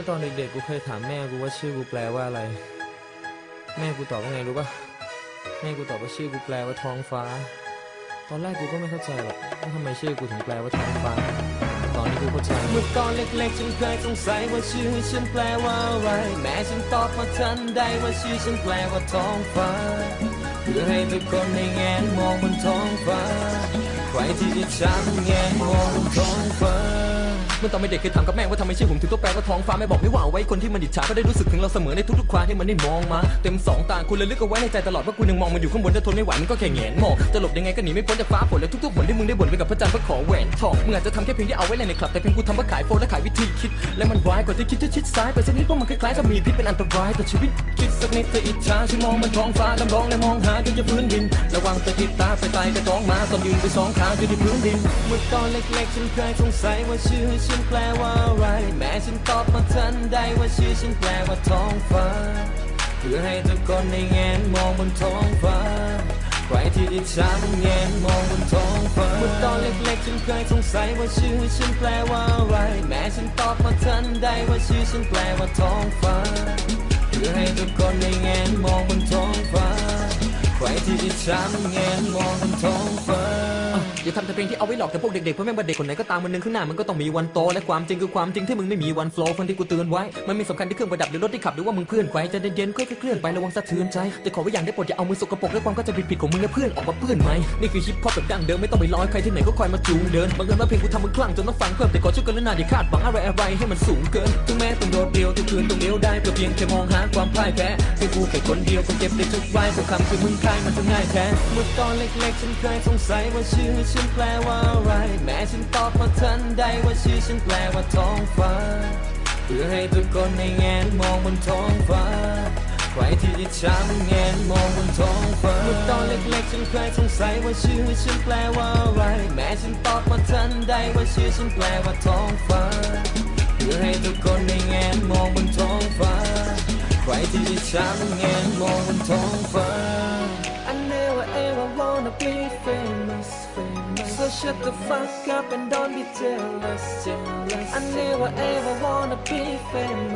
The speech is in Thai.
มื่อตอนเด็กๆกูเคยถามแม่กูว่าชื่อกูแปลว่าอะไร แม่กูตอบว่าไงรู้ปะแม่กูตอบว่าชื่อกูแปลว่าท้องฟ้า ตอนแรกกูก็ไม่เข้าใจหรอกว่าทำไมชื่อกูถึงแปลว่าท้องฟ้า ตอนนี้กูเข้าใจเมื่อตอนเล็กๆฉันเคยสงสัยว่าชื่อฉันแปลว่าอะไร แม่ฉันตอบมาทันใดว่าชื่อฉันแปลว่าท้องฟ้าเพื่อให้ทุกคนได้แงนมองบนท้องฟ้าใครที่จะช้ำแงนมองบนท้องฟ้า เมื่อตอนเป็นเด็กเคยถามกับแม่ว่าทำไมชื่อผมถึงต้องแปลว่าท้องฟ้าแม่บอกไม่ว่าเอาไว้คนที่มันอิจฉาก็ได้รู้สึกถึงเราเสมอในทุกๆครั้งที่มันได้มองมา เต็มสองตาคุณเลยลึกเอาไว้ในใจตลอดว่ากูยังมองมันอยู่ข้างบนถ้าทนไม่ไหวมันก็แค่แงนมองจะหลบยังไงก็หนีไม่พ้นจากฟ้าฝนและทุกๆหนที่มึงได้บ่นไปกับพระจันทร์เพื่อขอแหวนทองมึงอาจจะทำแค่เพียงที่เอาไว้เล่นในคลับแต่เพียงกูทำเพื่อขายโฟนและขายวิธีคิด และมันร้ายกว่าที่คิดจะชิดซ้ายไปสักนิดเพราะมันคล้ายๆกับมีพิษเป็นอันตรายต่อชีวิตคิดสักนิดเธออิจฉาฉันมองบนท้องฟ้าดำร้องและมองหาจนจะพื้นดิน ระวังจะติดตาไปตายกระท้องมาตอนยืนไปสองขาอยู่ที่พื้นดินเมื่อตอนเล็กๆฉันเคยสงสัยว่าชื่อฉันแปลว่าอะไร แม่ฉันตอบมาทันใดว่าชื่อฉันแปลว่าท้องฟ้า เพื่อให้ทุกคนได้แงนมองบนท้องฟ้า ใครที่อิจฉามันแงนมองบนท้องฟ้า เมื่อตอนเล็กๆฉันเคยสงสัยว่าชื่อฉันแปลว่าอะไร แม่ฉันตอบมาทันใดว่าชื่อฉันแปลว่าท้องฟ้า เพื่อให้ทุกคนได้แงนมองบนท้องฟ้า ใครที่อิจฉามันแงนมองบนท้องฟ้า อย่าทำแต่เพลงที่เอาไว้หลอกแต่พวกเด็กๆเพราะแม่งว่าเด็กคนไหนก็ตามวันหนึ่งข้างหน้ามันก็ต้องมีวันโตและความจริงคือความจริงที่มึงไม่มีวันโฟล์ฟังที่กูเตือนไว้มันมีสำคัญที่เครื่องประดับหรือรถที่ขับหรือว่ามึงเพื่อนไว้จะเย็นๆค่อยๆเคลื่อนไประวังสะเทือนใจแต่ขอไว้อย่างได้โปรดอย่าเอามือสกปรกและความก็จะผิดๆของมึงและเพื่อนออกมาเปื้อนไหมนี่คือฮิปฮอปแบบดั้งเดิมไม่ต้องไปร้อยใครที่ไหนก็คอยมาจูงเดินบางเอิญว่าเพลงกูทำมึงคลั่งจนต้องฟังเพิ่มแต่ขอช่วยกันแล้วนาอย่าคาดหวังอะไรอะไรๆให้มันสูงเกินถึงแม้ต้องโดดเดียวทุกคืนต้องเลี้ยวได้เพื่อเพียงแค่มองหาความพ่ายแพ้เพียงกูแค่คนเดียวคงเจ็บได้ทุกวัยพวกคำคือมึงใครมันจะง่ายแท้เมื่อตอนเล็กๆฉันเคยสงสัยว่าชื่อฉันแปลว่าอะไร แม่ฉันตอบมาทันใดว่าชื่อฉันแปลว่าท้องฟ้า เพื่อให้ทุกคนได้แงนมองบนท้องฟ้า ใครที่อิจฉามันแงนมองบนท้องฟ้าเมื่อตอนเล็กๆฉันเคยสงสัยว่าชื่อฉันแปลว่าอะไร แม่ฉันตอบมาทันใดว่าชื่อฉันแปลว่าท้องฟ้า เพื่อให้ทุกคนได้แงนมองบนท้องฟ้า ใครที่อิจฉามันแงนมองบนท้องฟ้า shut the fuck up and don't be jealous jealous. I never ever wanna be famous